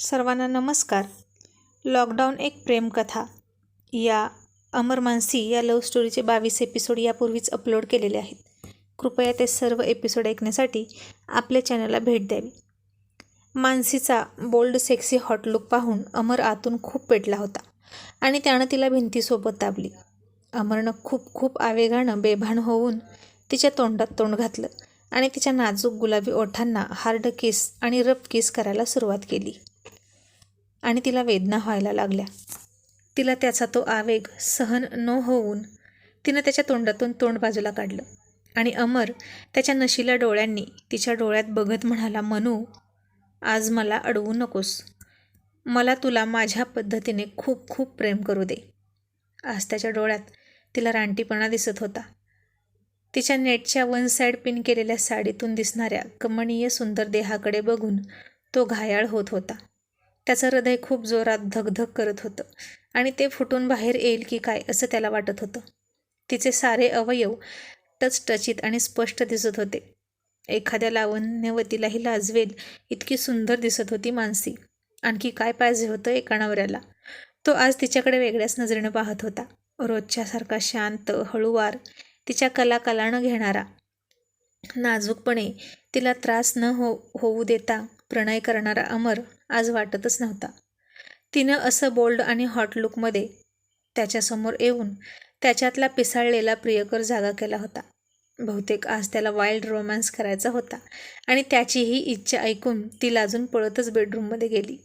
सर्वांना नमस्कार. लॉकडाऊन एक प्रेमकथा. या अमर मानसी या लव्ह स्टोरीचे बावीस एपिसोड यापूर्वीच अपलोड केलेले आहेत. कृपया ते सर्व एपिसोड ऐकण्यासाठी आपल्या चॅनलला भेट द्यावी. मानसीचा बोल्ड सेक्सी हॉट लुक पाहून अमर आतून खूप पेटला होता आणि त्यानं तिला भिंतीसोबत दाबली. अमरनं खूप खूप आवेगानं बेभान होऊन तिच्या तोंडात तोंड घातलं आणि तिच्या नाजूक गुलाबी ओठांना हार्ड किस आणि रब किस करायला सुरुवात केली. आणि तिला वेदना व्हायला लागल्या. तिला त्याचा तो आवेग सहन न होऊन तिनं त्याच्या तोंडातून तोंड बाजूला काढलं. आणि अमर त्याच्या नशीला डोळ्यांनी तिच्या डोळ्यात बघत म्हणाला मनू आज मला अडवू नकोस. मला तुला माझ्या पद्धतीने खूप खूप प्रेम करू दे. आज त्याच्या डोळ्यात तिला रानटीपणा दिसत होता. तिच्या नेटच्या वन साईड पिन केलेल्या साडीतून दिसणाऱ्या कमनीय सुंदर देहाकडे बघून तो घायाळ होत होता. त्याचं हृदय खूप जोरात धगधग करत होतं. आणि ते फुटून बाहेर येईल की काय असं त्याला वाटत होतं. तिचे सारे अवयव टचटचित आणि स्पष्ट दिसत होते. एखाद्या लावण्यवतीलाही लाजवेल इतकी सुंदर दिसत होती मानसी. आणखी काय पाहिजे होतं एका नवऱ्याला? तो आज तिच्याकडे वेगळ्याच नजरेनं पाहत होता. रोजच्यासारखा शांत हळूवार तिच्या कलाकलानं घेणारा. नाजूकपणे तिला त्रास न हो होऊ देता प्रणय करणारा अमर आज वाटतच नव्हता. तिनं असं बोल्ड आणि हॉट लुकमध्ये त्याच्यासमोर येऊन त्याच्यातला पिसाळलेला प्रियकर जागा केला होता. बहुतेक आज त्याला वाईल्ड रोमॅन्स करायचा होता आणि त्याची ही इच्छा ऐकून ती लाजून पळतच बेडरूममध्ये गेली.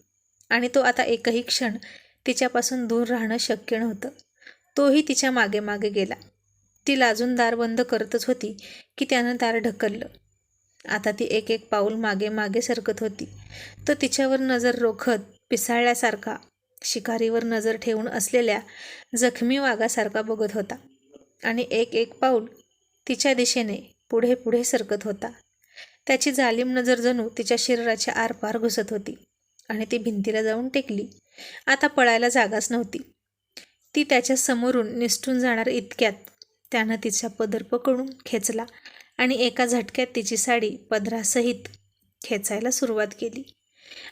आणि तो आता एकही क्षण तिच्यापासून दूर राहणं शक्य नव्हतं. तोही तिच्यामागे मागे गेला. ती लाजून दार बंद करतच होती की त्यानं दार ढकललं. आता ती एक एक पाऊल मागे मागे सरकत होती. तो तिच्यावर नजर रोखत पिसाळल्यासारखा शिकारीवर नजर ठेवून असलेल्या जखमी वाघासारखा बघत होता. आणि एक एक पाऊल तिच्या दिशेने पुढे पुढे सरकत होता. त्याची जालिम नजर जणू तिच्या शरीराच्या आरपार घुसत होती आणि ती भिंतीला जाऊन टेकली. आता पळायला जागाच नव्हती. ती त्याच्या समोरून निसटून जाणार इतक्यात त्यानं तिचा पदर पकडून खेचला आणि एका झटक्यात तिची साडी पदरासहित खेचायला सुरुवात केली.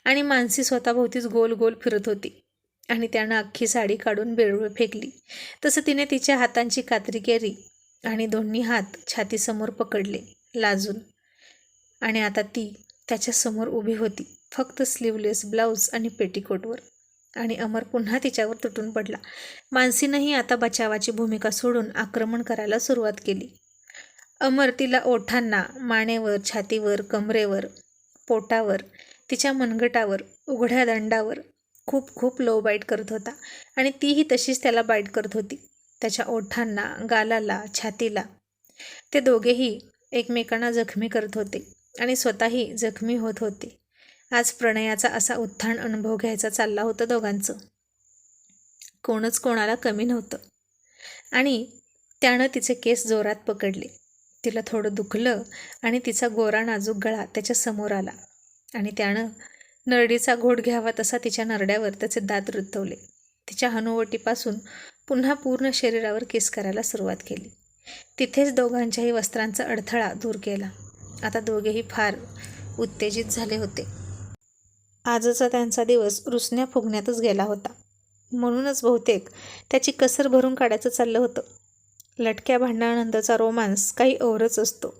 आणि मानसी स्वतःभोवतीच गोल गोल फिरत होती. आणि त्यानं अख्खी साडी काढून बेडवर फेकली. तसं तिने तिच्या हातांची कात्री केली आणि दोन्ही हात छातीसमोर पकडले लाजून. आणि आता ती त्याच्यासमोर उभी होती फक्त स्लीवलेस ब्लाऊज आणि पेटीकोटवर. आणि अमर पुन्हा तिच्यावर तुटून पडला. मानसीनंही आता बचावाची भूमिका सोडून आक्रमण करायला सुरुवात केली. अमर तिला ओठांना मानेवर छातीवर कमरेवर पोटावर तिच्या मनगटावर उघड्या दंडावर खूप खूप लो बाईट करत होता आणि तीही तशीच त्याला बाईट करत होती. त्याच्या ओठांना गालाला छातीला. ते दोघेही एकमेकांना जखमी करत होते आणि स्वतःही जखमी होत होते. आज प्रणयाचा असा उत्थान अनुभव घ्यायचा चालला होता दोघांचं. कोणच कोणाला कमी नव्हतं. आणि त्यानं तिचे केस जोरात पकडले. तिला थोडं दुखलं आणि तिचा गोरा नाजूक गळा त्याच्यासमोर आला. आणि त्यानं नरडीचा घोट घ्यावा तसा तिच्या नरड्यावर त्याचे दात रुतवले. तिच्या हनुवटीपासून पुन्हा पूर्ण शरीरावर केस करायला सुरुवात केली. तिथेच दोघांच्याही वस्त्रांचा अडथळा दूर केला. आता दोघेही फार उत्तेजित झाले होते. आजचा त्यांचा दिवस रुसण्या फुगण्यातच गेला होता. म्हणूनच बहुतेक त्याची कसर भरून काढायचं चाललं होतं. लटक्या भांडणानंतरचा रोमांस काही ओरच असतो.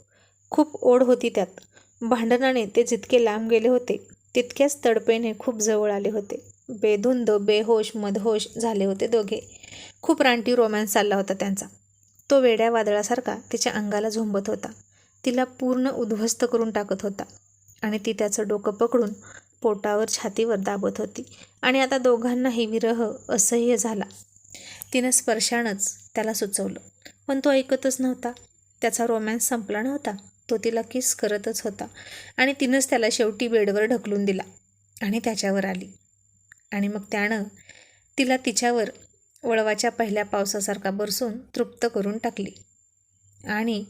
खूप ओढ होती त्यात. भांडणाने ते जितके लांब गेले होते तितक्याच तडपेने खूप जवळ आले होते. बेधुंद बेहोश मधहोश झाले होते दोघे. खूप रानटी रोमॅन्स चालला होता त्यांचा. तो वेड्या वादळासारखा तिच्या अंगाला झोंबत होता. तिला पूर्ण उद्ध्वस्त करून टाकत होता आणि ती त्याचं डोकं पकडून पोटावर छातीवर दाबत होती. आणि आता दोघांनाही विरह असह्य झाला. तिनं स्पर्शानंच त्याला सुचवलं. पण तो ऐकतच नव्हता. त्याचा रोमॅन्स संपला नव्हता. तो तिला किस करतच होता. आणि तिनंच त्याला शेवटी बेडवर ढकलून दिला आणि त्याच्यावर आली. आणि मग त्यानं तिला तिच्यावर वळवाच्या पहिल्या पावसासारखा बरसून तृप्त करून टाकली. आणि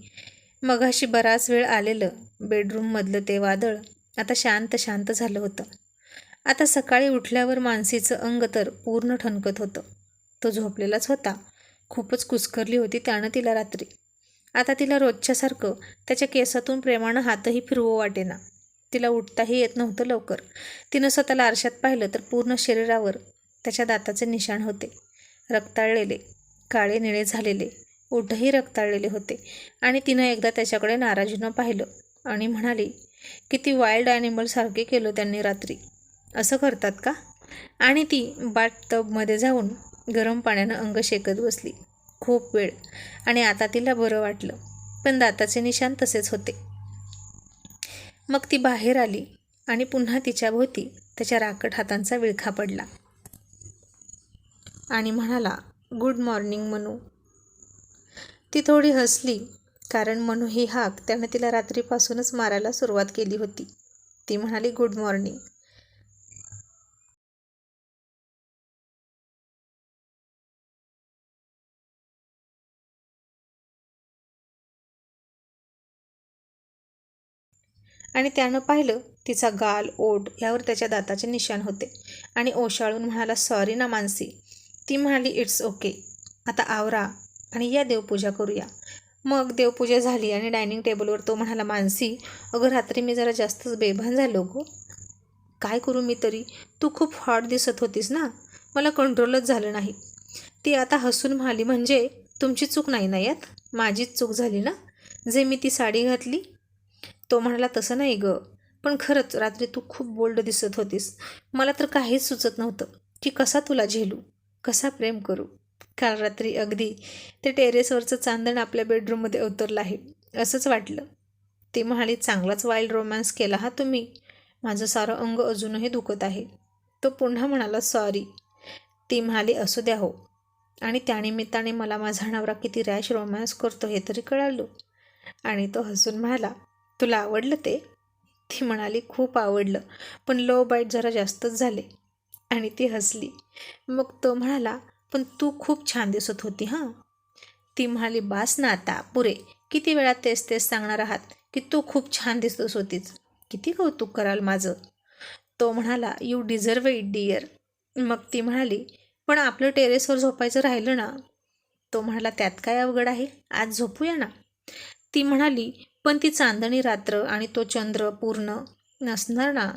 मगाशी बराच वेळ आलेलं बेडरूममधलं ते वादळ आता शांत शांत झालं होतं. आता सकाळी उठल्यावर मानसीचं अंग तर पूर्ण ठणकत होतं. तो झोपलेलाच होता. खूपच कुस्करली होती त्यानं तिला रात्री. आता तिला रोजच्यासारखं त्याच्या केसातून प्रेमानं हातही फिरवू वाटेना. तिला उठताही येत नव्हतं लवकर. तिनं स्वतःला आरशात पाहिलं तर पूर्ण शरीरावर त्याच्या दाताचे निशाण होते. रक्ताळलेले काळे निळे झालेले ओठही रक्ताळलेले होते. आणि तिनं एकदा त्याच्याकडे नाराजीनं पाहिलं आणि म्हणाली किती वाईल्ड ॲनिमलसारखे केलं त्यांनी रात्री. असं करतात का? आणि ती बाट टबमध्ये जाऊन गरम पाण्यानं अंग शेकत बसली. खूप वेळ. आणि आता तिला बरं वाटलं. पण दाताचे निशान तसेच होते. मग ती बाहेर आली आणि पुन्हा तिच्याभोवती त्याच्या राकट हातांचा विळखा पडला. आणि म्हणाला गुड मॉर्निंग मनू. ती थोडी हसली कारण मनू ही हाक त्यानं तिला रात्रीपासूनच मारायला सुरुवात केली होती. ती म्हणाली गुड मॉर्निंग. आणि त्यानं पाहिलं तिचा गाल ओठ यावर त्याच्या दाताचे निशाण होते. आणि ओशाळून म्हणाला सॉरी ना मानसी. ती म्हणाली इट्स ओके. आता आवरा आणि या देवपूजा करूया. मग देवपूजा झाली आणि डायनिंग टेबलवर तो म्हणाला मानसी अगं रात्री मी जरा जास्तच बेभान झालो गो. काय करू मी तरी? तू खूप हॉट दिसत होतीस ना? मला कंट्रोलच झालं नाही. ती आता हसून म्हणाली म्हणजे तुमची चूक नाही ना यात? माझीच चूक झाली ना? जे मी ती साडी घातली तो म्हणाला तसं नाही गं. पण खरंच रात्री तू खूप बोल्ड दिसत होतीस. मला तर काहीच सुचत नव्हतं की कसा तुला झेलू कसा प्रेम करू. काल रात्री अगदी ते टेरेसवरचं चांदण आपल्या बेडरूममध्ये अवतरलं आहे असंच वाटलं. ती म्हणाली चांगलाच वाईल्ड रोमॅन्स केला हा तुम्ही. माझं सारं अंग अजूनही दुखत आहे. तो पुन्हा म्हणाला सॉरी ती म्हणाली असू द्या हो. आणि त्यानिमित्ताने मला माझा नवरा किती रॅश रोमॅन्स करतो हे तरी कळालो. आणि तो हसून म्हणाला तुला आवडलं ते? ती म्हणाली खूप आवडलं. पण लो बाईट जरा जास्तच झाले. आणि ती हसली. मग तो म्हणाला पण तू खूप छान दिसत होती हां. ती म्हणाली बास ना आता पुरे. किती वेळा तेच तेच सांगणार आहात की तू खूप छान दिसतोस होतीच किती कौतुक कराल माझं. तो म्हणाला यू डिझर्व इट डिअर मग ती म्हणाली पण आपलं टेरेसवर झोपायचं राहिलं ना? तो म्हणाला त्यात काय अवघड आहे? आज झोपूया ना? ती म्हणाली पण ती चांदणी रात्र आणि तो चंद्र पूर्ण नसणार ना?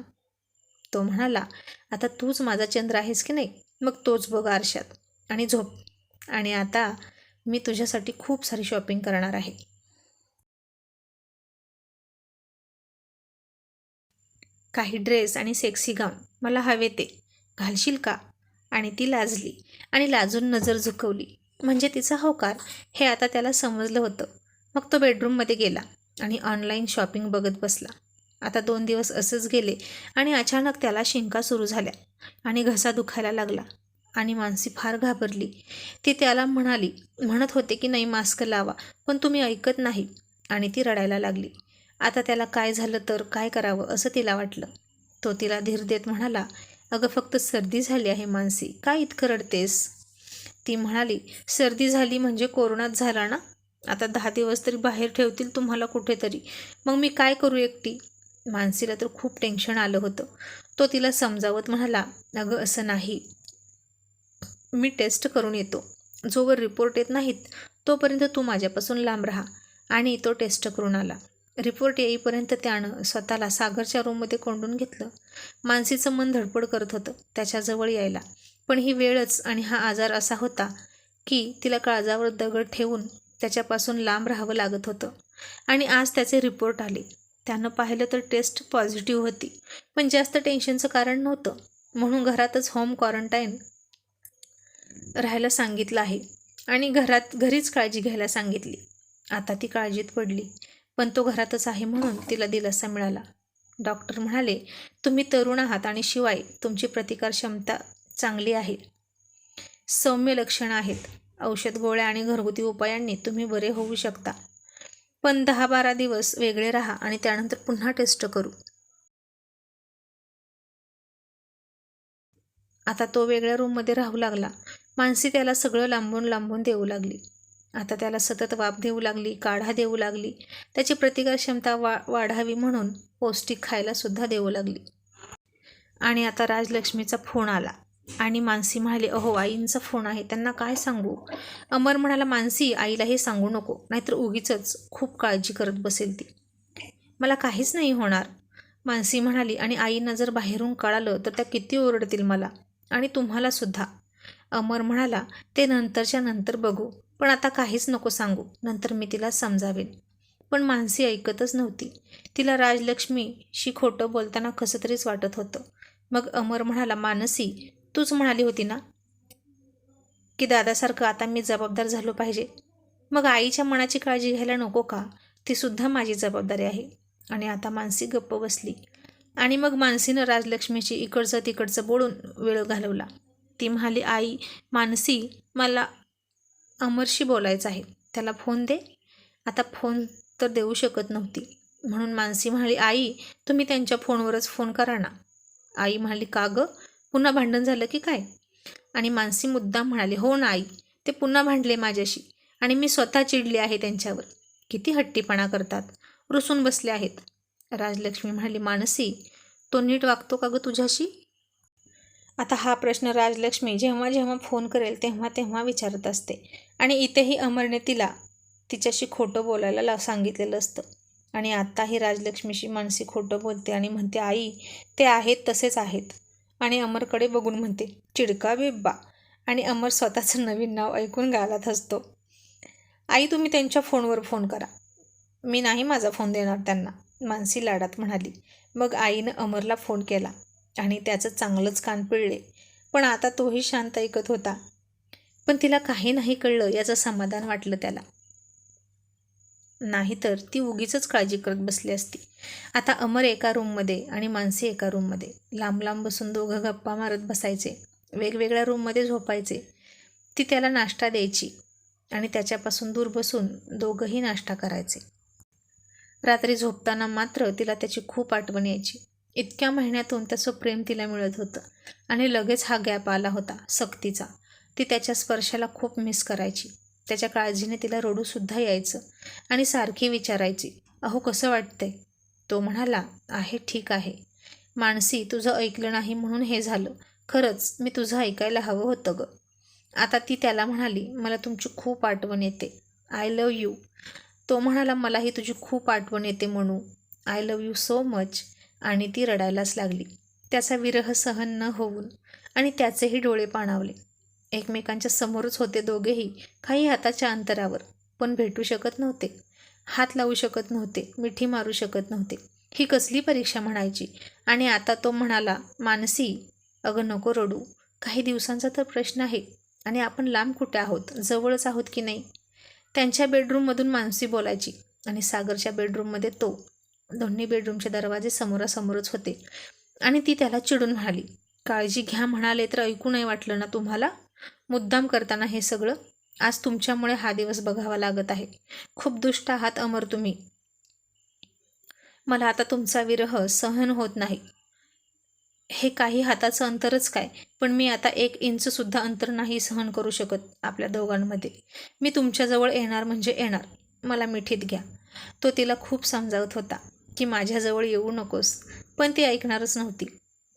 तो म्हणाला आता तूच माझा चंद्र आहेस की नाही? मग तोच बघ आरशात. आणि झोप. आणि आता मी तुझ्यासाठी खूप सारी शॉपिंग करणार आहे. काही ड्रेस आणि सेक्सी गाऊन मला हवे ते. घालशील का? आणि ती लाजली आणि लाजून नजर झुकवली. म्हणजे तिचा होकार? हे आता त्याला समजलं होतं. मग तो बेडरूममध्ये गेला. आणि ऑनलाईन शॉपिंग बघत बसला. आता दोन दिवस असंच गेले आणि अचानक त्याला शिंका सुरू झाल्या आणि घसा दुखायला लागला आणि मानसी फार घाबरली. ती त्याला म्हणाली म्हणत होते की नाही मास्क लावा पण तुम्ही ऐकत नाही. आणि ती रडायला लागली. आता त्याला काय झालं तर काय करावं? असं तिला वाटलं. तो तिला धीर देत म्हणाला अगं फक्त सर्दी झाली आहे मानसी काय इतकं रडतेस? ती म्हणाली सर्दी झाली म्हणजे कोरोनात झाला ना? आता दहा दिवस तरी बाहेर ठेवतील तुम्हाला कुठेतरी. मग मी काय करू एकटी? मानसीला तर खूप टेन्शन आलं होतं. तो तिला समजावत म्हणाला अगं असं नाही. मी टेस्ट करून येतो. जोवर रिपोर्ट येत नाहीत तोपर्यंत तू माझ्यापासून लांब राहा. आणि तो टेस्ट करून आला. रिपोर्ट येईपर्यंत त्यानं स्वतःला सागरच्या रूममध्ये कोंडून घेतलं. मानसीचं मन धडपड करत होतं त्याच्याजवळ यायला. पण ही वेळच आणि हा आजार असा होता की तिला काळजावर दगड ठेवून त्याच्यापासून लांब राहावं लागत होतं. आणि आज त्याचे रिपोर्ट आले. त्यानं पाहिलं तर टेस्ट पॉझिटिव्ह होती. पण जास्त टेन्शनचं कारण नव्हतं. म्हणून घरातच होम क्वारंटाईन राहायला सांगितलं आहे. आणि घरात घरीच काळजी घ्यायला सांगितली. आता ती काळजीत पडली. पण तो घरातच आहे म्हणून तिला दिलासा मिळाला. डॉक्टर म्हणाले तुम्ही तरुण आहात आणि शिवाय तुमची प्रतिकार क्षमता चांगली आहे. सौम्य लक्षणं आहेत. औषध गोळ्या आणि घरगुती उपायांनी तुम्ही बरे होऊ शकता. पण दहा बारा दिवस वेगळे राहा आणि त्यानंतर पुन्हा टेस्ट करू. आता तो वेगळ्या रूममध्ये राहू लागला. मानसी त्याला सगळं लांबून लांबून देऊ लागली. आता त्याला सतत वाफ देऊ लागली काढा देऊ लागली. त्याची प्रतिकार क्षमता वा वाढावी म्हणून पौष्टिक खायला सुद्धा देऊ लागली. आणि आता राजलक्ष्मीचा फोन आला. आणि मानसी म्हणाली अहो आईंचा फोन आहे त्यांना काय सांगू? अमर म्हणाला मानसी आईला हे सांगू नको नाहीतर उगीच खूप काळजी करत बसेल ती. मला काहीच नाही होणार. मानसी म्हणाली आणि आईंना जर बाहेरून कळालं तर त्या किती ओरडतील मला आणि तुम्हालासुद्धा अमर म्हणाला ते नंतरच्या नंतर बघू पण आता काहीच नको सांगू नंतर मी तिला समजावेन. पण मानसी ऐकतच नव्हती. तिला राजलक्ष्मीशी खोटं बोलताना कसं तरीच वाटत होतं. मग अमर म्हणाला मानसी तूच म्हणाली होती ना? की दादासारखं आता मी जबाबदार झालो पाहिजे. मग आईच्या मनाची काळजी घ्यायला नको का? ती सुद्धा माझी जबाबदारी आहे. आणि आता मानसी गप्प बसली. आणि मग मानसीनं राजलक्ष्मीची इकडचं तिकडचं बोलून वेळ घालवला. ती म्हणाली आई मानसी मला अमरशी बोलायचं आहे. त्याला फोन दे. आता फोन तर देऊ शकत नव्हती. म्हणून मानसी म्हणाली आई तुम्ही त्यांच्या फोनवरच फोन करा ना. आई म्हणाली का गं? पुन्हा भांडण झालं की काय? आणि मानसी मुद्दाम म्हणाली हो ना आई ते पुन्हा भांडले माझ्याशी आणि मी स्वतः चिडली आहे त्यांच्यावर. किती हट्टीपणा करतात रुसून बसले आहेत. राजलक्ष्मी म्हणाली मानसी तो नीट वागतो का गं तुझ्याशी? आता हा प्रश्न राजलक्ष्मी जेव्हा जेव्हा फोन करेल तेव्हा तेव्हा विचारत असते. आणि इथेही अमरने तिला तिच्याशी खोटं बोलायला ला सांगितलेलं असतं. आणि आत्ताही राजलक्ष्मीशी मानसी खोटं बोलते आणि म्हणते आई ते आहेत तसेच आहेत. आणि अमरकडे बघून म्हणते चिडका बिब्बा आणि अमर स्वतःचं नवीन नाव ऐकून गालात हसतो. आई तुम्ही त्यांच्या फोनवर फोन करा. मी नाही माझा फोन देणार त्यांना मानसी लाडात म्हणाली. मग आईनं अमरला फोन केला आणि त्याचं चांगलंच कान पिळले. पण आता तोही शांत ऐकत होता. पण तिला काही नाही कळलं याचं समाधान वाटलं त्याला. नाहीतर ती उगीच काळजी करत बसली असती. आता अमर एका रूममध्ये आणि मानसी एका रूममध्ये. लांब लांब बसून दोघं गप्पा मारत बसायचे. वेगवेगळ्या रूममध्ये झोपायचे. ती त्याला नाश्ता द्यायची आणि त्याच्यापासून दूर बसून दोघंही नाश्ता करायचे. रात्री झोपताना मात्र तिला त्याची खूप आठवण यायची. इतक्या महिन्यातून त्याचं प्रेम तिला मिळत होतं आणि लगेच हा गॅप आला होता सक्तीचा. ती त्याच्या स्पर्शाला खूप मिस करायची. त्याच्या काळजीने तिला रडूसुद्धा यायचं आणि सारखी विचारायची अहो कसं वाटतंय? तो म्हणाला आहे ठीक आहे. मानसी तुझं ऐकलं नाही म्हणून हे झालं. खरंच मी तुझं ऐकायला हवं होतं गं. आता ती त्याला म्हणाली मला तुमची खूप आठवण येते. I love you. तो म्हणाला मलाही तुझी खूप आठवण येते म्हणू I love you so much. आणि ती रडायलाच लागली. त्याचा विरह सहन न होऊन आणि त्याचेही डोळे पाणावले. एकमेकांच्या समोरच होते दोघेही काही हाताच्या अंतरावर पण भेटू शकत नव्हते. हात लावू शकत नव्हते मिठी मारू शकत नव्हते. ही कसली परीक्षा म्हणायची? आणि आता तो म्हणाला मानसी अगं नको रडू. काही दिवसांचा तर प्रश्न आहे. आणि आपण लांब कुठे आहोत? जवळच आहोत की नाही? त्यांच्या बेडरूममधून मानसी बोलायची आणि सागरच्या बेडरूममध्ये तो दोन्ही बेडरूमचे दरवाजे समोरासमोरच होते. आणि ती त्याला चिडून म्हणाली काळजी घ्या म्हणाले तर ऐकू नाही वाटलं ना तुम्हाला? मुद्दाम करताना हे सगळं आज तुमच्यामुळे हा दिवस बघावा लागत आहे. खूप दुष्ट आहात अमर तुम्ही. मला आता तुमचा विरह सहन होत नाही. हे काही हाताचं अंतरच काय? पण मी आता एक इंचसुद्धा अंतर नाही सहन करू शकत आपल्या दोघांमध्ये. मी तुमच्याजवळ येणार म्हणजे येणार. मला मिठीत घ्या. तो तिला खूप समजावत होता की माझ्याजवळ येऊ नकोस पण ती ऐकणारच नव्हती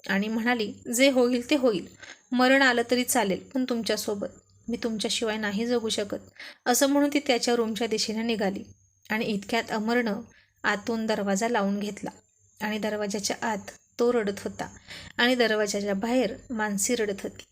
आणि म्हणाली जे होईल ते होईल. मरण आलं तरी चालेल पण तुमच्यासोबत. मी तुमच्याशिवाय नाही जगू शकत असं म्हणून ती त्याच्या रूमच्या दिशेने निघाली आणि इतक्यात अमरनं आतून दरवाजा लावून घेतला आणि दरवाजाच्या आत तो रडत होता आणि दरवाजाच्या बाहेर मानसी रडत होती.